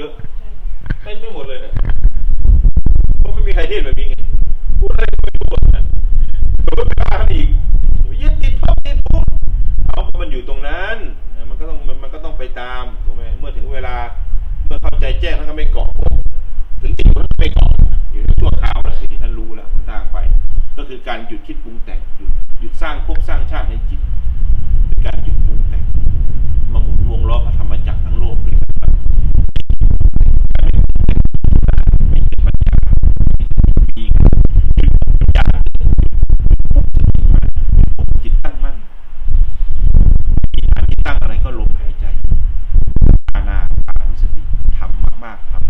เยอะเต็มไม่หมดเลยเนี่ยก็ไม่มีใครเทศแบบนี้ไงพูดอะไรไม่รู้นะโดนไปอ่านอีกยึดติดพับติดพุกเอามันอยู่ตรงนั้นมันก็ต้องมันก็ต้องไปตามถูกไหมเมื่อถึงเวลา เมื่อเข้าใจแจ้งท่านก็ไม่เกาะถึงติดมันไปเกาะอยู่ในช่วงข่าวละสิท่านรู้แล้วต่างไป ก็คือการหยุดคิดปรุงแต่งหยุดหยุดสร้างภพสร้างชาติในจิตการหยุดปรุงแต่งมาหมุนวงล้อพระธรรม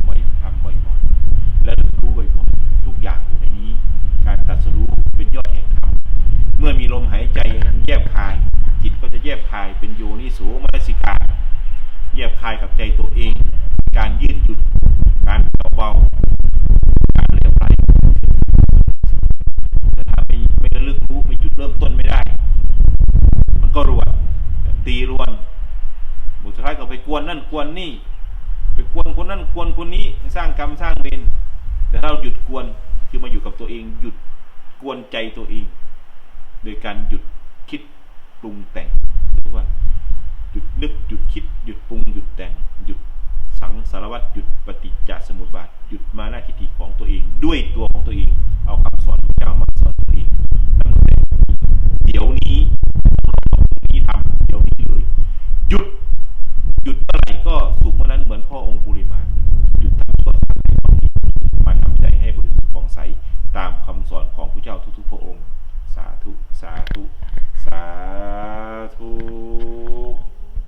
ำมากๆทำบ่อยทำบ่อยๆและรู้บ่อยๆทุกอย่างอยู่ในนี้ การตรัสรู้เป็นยอดแห่งธรรมเมื่อมีลมหายใจแยบคาย จิตก็จะแยบคายเป็นโยนิโสมนสิกาแยบคายกับใจตัวเอง การยืดหยุ่นการเบาๆการเรียบไหลแต่ถ้าไม่ไม่ระลึกรู้ไม่จุดเริ่มต้นไม่ได้ มันก็รวนตีรวนบุตรท้ายก็ไปกวนนั่นกวนนี่ กวนคนนั่นกวนคนนี้สร้างกรรมสร้างเวรแต่ถ้าเราหยุดกวนคือมาอยู่กับตัวเอง หยุดกวนใจตัวเอง โดยการหยุดคิดปรุงแต่งหรือว่าหยุดนึกหยุดคิดหยุดปรุงหยุดแต่ง หยุดสังสารวัตรหยุดปฏิจจสมุปบาทหยุด ตามคำสอนของพระเจ้าทุกๆพระองค์ สาธุ สาธุ สาธุ